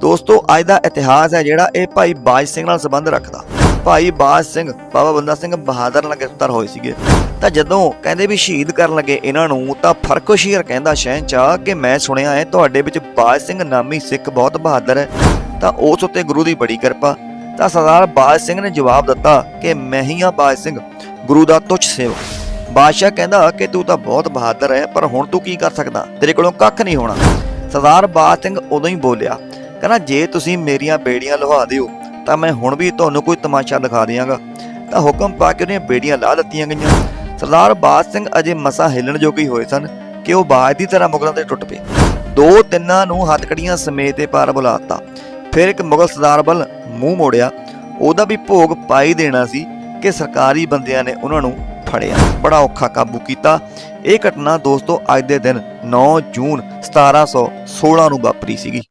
ਦੋਸਤੋ, ਅੱਜ ਦਾ ਇਤਿਹਾਸ ਹੈ ਜਿਹੜਾ ਇਹ ਭਾਈ ਬਾਜ ਸਿੰਘ ਨਾਲ ਸੰਬੰਧ ਰੱਖਦਾ। ਭਾਈ ਬਾਜ ਸਿੰਘ, ਬਾਬਾ ਬੰਦਾ ਸਿੰਘ ਬਹਾਦਰ ਨਾਲ ਗ੍ਰਿਫਤਾਰ ਹੋਏ ਸੀਗੇ। ਤਾਂ ਜਦੋਂ ਕਹਿੰਦੇ ਵੀ ਸ਼ਹੀਦ ਕਰਨ ਲੱਗੇ ਇਹਨਾਂ ਨੂੰ, ਤਾਂ ਫਰਕੋਸ਼ੀਰ ਕਹਿੰਦਾ ਸ਼ਹਿਨशाह ਕਿ ਮੈਂ ਸੁਣਿਆ ਹੈ, ਤੁਹਾਡੇ ਵਿੱਚ ਬਾਜ ਸਿੰਘ ਨਾਮੀ ਸਿੱਖ ਬਹੁਤ ਬਹਾਦਰ ਹੈ। ਤਾਂ ਉਸ ਉੱਤੇ ਗੁਰੂ ਦੀ ਬੜੀ ਕਿਰਪਾ। ਤਾਂ ਸਰਦਾਰ ਬਾਜ ਸਿੰਘ ਨੇ ਜਵਾਬ ਦਿੱਤਾ ਕਿ ਮੈਂ ਹੀ ਹਾਂ ਬਾਜ ਸਿੰਘ, ਗੁਰੂ ਦਾ ਤੁੱਛ ਸੇਵਕ। ਬਾਦਸ਼ਾਹ ਕਹਿੰਦਾ ਕਿ ਤੂੰ ਤਾਂ ਬਹੁਤ ਬਹਾਦਰ ਹੈ, ਪਰ ਹੁਣ ਤੂੰ ਕੀ ਕਰ ਸਕਦਾ? ਤੇਰੇ ਕੋਲੋਂ ਕੱਖ ਨਹੀਂ ਹੋਣਾ। ਸਰਦਾਰ ਬਾਜ ਸਿੰਘ ਉਦੋਂ ਹੀ ਬੋਲਿਆ ਕਹਿੰਦਾ, ਜੇ ਤੁਸੀਂ ਮੇਰੀਆਂ ਬੇੜੀਆਂ ਲੁਹਾ ਦਿਓ, ਤਾਂ ਮੈਂ ਹੁਣ ਵੀ ਤੁਹਾਨੂੰ ਕੋਈ ਤਮਾਸ਼ਾ ਦਿਖਾ ਦਿਆਂਗਾ। ਤਾਂ ਹੁਕਮ ਪਾ ਕੇ ਉਹਦੀਆਂ ਬੇੜੀਆਂ ਲਾ ਦਿੱਤੀਆਂ ਗਈਆਂ। ਸਰਦਾਰ ਬਾਜ ਸਿੰਘ ਅਜੇ ਮਸਾ ਹਿੱਲਣ ਜੋਗੇ ਹੋਏ ਸਨ ਕਿ ਉਹ ਬਾਜ ਦੀ ਤਰ੍ਹਾਂ ਮੁਗਲਾਂ ਤੇ ਟੁੱਟ ਪਏ। ਦੋ ਤਿੰਨਾਂ ਨੂੰ ਹੱਥਕੜੀਆਂ ਸਮੇਤ ਤੇ ਪਾਰ ਬੁਲਾਤਾ ਫਿਰ ਇੱਕ ਮੁਗਲ ਸਰਦਾਰ ਵੱਲ ਮੂੰਹ ਮੋੜਿਆ। ਉਹਦਾ ਵੀ ਭੋਗ ਪਾਈ ਦੇਣਾ ਸੀ ਕਿ ਸਰਕਾਰੀ ਬੰਦਿਆਂ ਨੇ ਉਹਨਾਂ ਨੂੰ ਫੜਿਆ। ਬੜਾ ਔਖਾ ਕਾਬੂ ਕੀਤਾ। ਇਹ ਘਟਨਾ ਦੋਸਤੋ, ਅੱਜ ਦੇ ਦਿਨ 9 ਜੂਨ 1716 ਨੂੰ ਵਾਪਰੀ ਸੀਗੀ।